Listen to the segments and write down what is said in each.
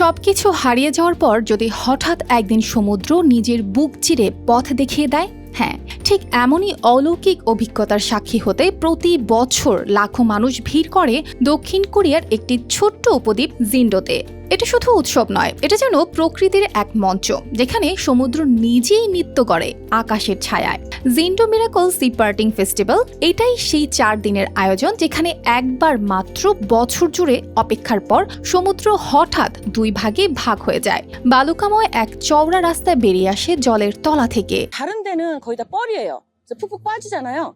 সবকিছু হারিয়ে যাওয়ার পর যদি হঠাৎ একদিন সমুদ্র নিজের বুক চিরে পথ দেখিয়ে দেয় হ্যাঁ ঠিক এমনই অলৌকিক অভিজ্ঞতার সাক্ষী হতে প্রতি বছর লাখো মানুষ ভিড় করে দক্ষিণ কোরিয়ার একটি ছোট্ট উপদ্বীপ জিন্ডোতে। এটা শুধু উৎসব নয় এটা যেন প্রকৃতির এক মঞ্চ যেখানে সমুদ্র নিজেই নৃত্য করে আকাশের ছায়ায় Jindo miracle sea parting festival এটাই সেই চার দিনের আয়োজন যেখানে একবার মাত্র বছর জুড়ে অপেক্ষার পর সমুদ্র হঠাৎ দুই ভাগে ভাগ হয়ে যায় বালুকাময় এক চওড়া রাস্তায় বেরিয়ে আসে জলের তলা থেকে 다른 데는 거의 다 뻘이에요. 그래서 푹푹 빠지잖아요.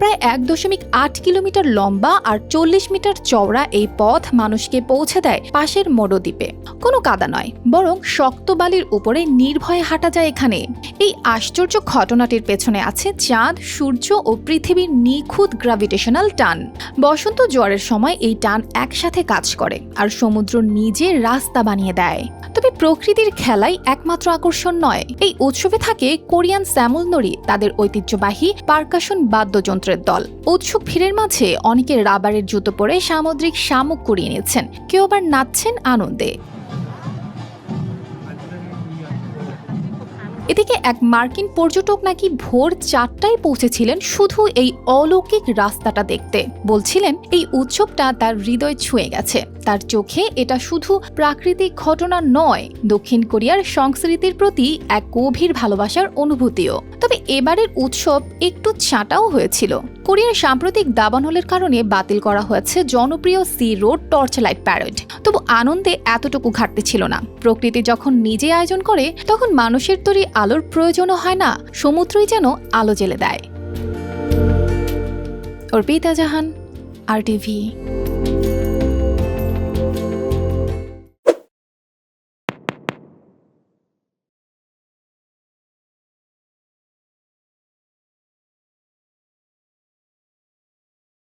প্রায় এক দশমিক আট কিলোমিটার লম্বা আর চল্লিশ মিটার চওড়া এই পথ মানুষকে পৌঁছে দেয় পাশের মরদ্বীপে। কোনো কাদা নয়, বরং শক্ত বালির উপরে নির্ভয়ে হাঁটা যায় এখানে। এই আশ্চর্য ঘটনাটির পেছনে আছে চাঁদ, সূর্য ও পৃথিবীর নিখুঁত গ্রাভিটেশনাল টান। বসন্ত জোয়ারের সময় এই টান একসাথে কাজ করে আর সমুদ্র নিজে রাস্তা বানিয়ে দেয়। তবে প্রকৃতির খেলাই একমাত্র আকর্ষণ নয়। এই উৎসবে থাকে কোরিয়ান স্যামুল নড়ি তাদের ঐতিহ্যবাহী পার্কাশন বাদ্যযন্ত্রের দল। উৎসুক ভিড়ের মাঝে অনেকে রাবারের জুতো পরে সামুদ্রিক শামুক কুড়িয়ে নিচ্ছেন কেউ আবার নাচছেন আনন্দে। এদিকে এক মার্কিন পর্যটক নাকি ভোর চারটায় পৌঁছেছিলেন শুধু এই অলৌকিক রাস্তাটা দেখতে। বলছিলেন, এই উৎসবটা তার হৃদয় ছুঁয়ে গেছে। তার চোখে এটা শুধু প্রাকৃতিক ঘটনা নয়, দক্ষিণ কোরিয়ার সংস্কৃতির প্রতি এক গভীর ভালোবাসার অনুভূতিও। তবে এবারের উৎসব একটু ছাঁটাও হয়েছিল। কোরিয়ার সাম্প্রতিক দাবানলের কারণে বাতিল করা হয়েছে জনপ্রিয় sea road torch light parade. তবু আনন্দে এতটুকু ঘাটতি ছিল না। প্রকৃতি যখন নিজে আয়োজন করে, তখন মানুষের তৈরি আলোর প্রয়োজনও হয় না, সমুদ্রই যেন আলো জেলে দেয়। অর্পিতা জাহান, আর টিভি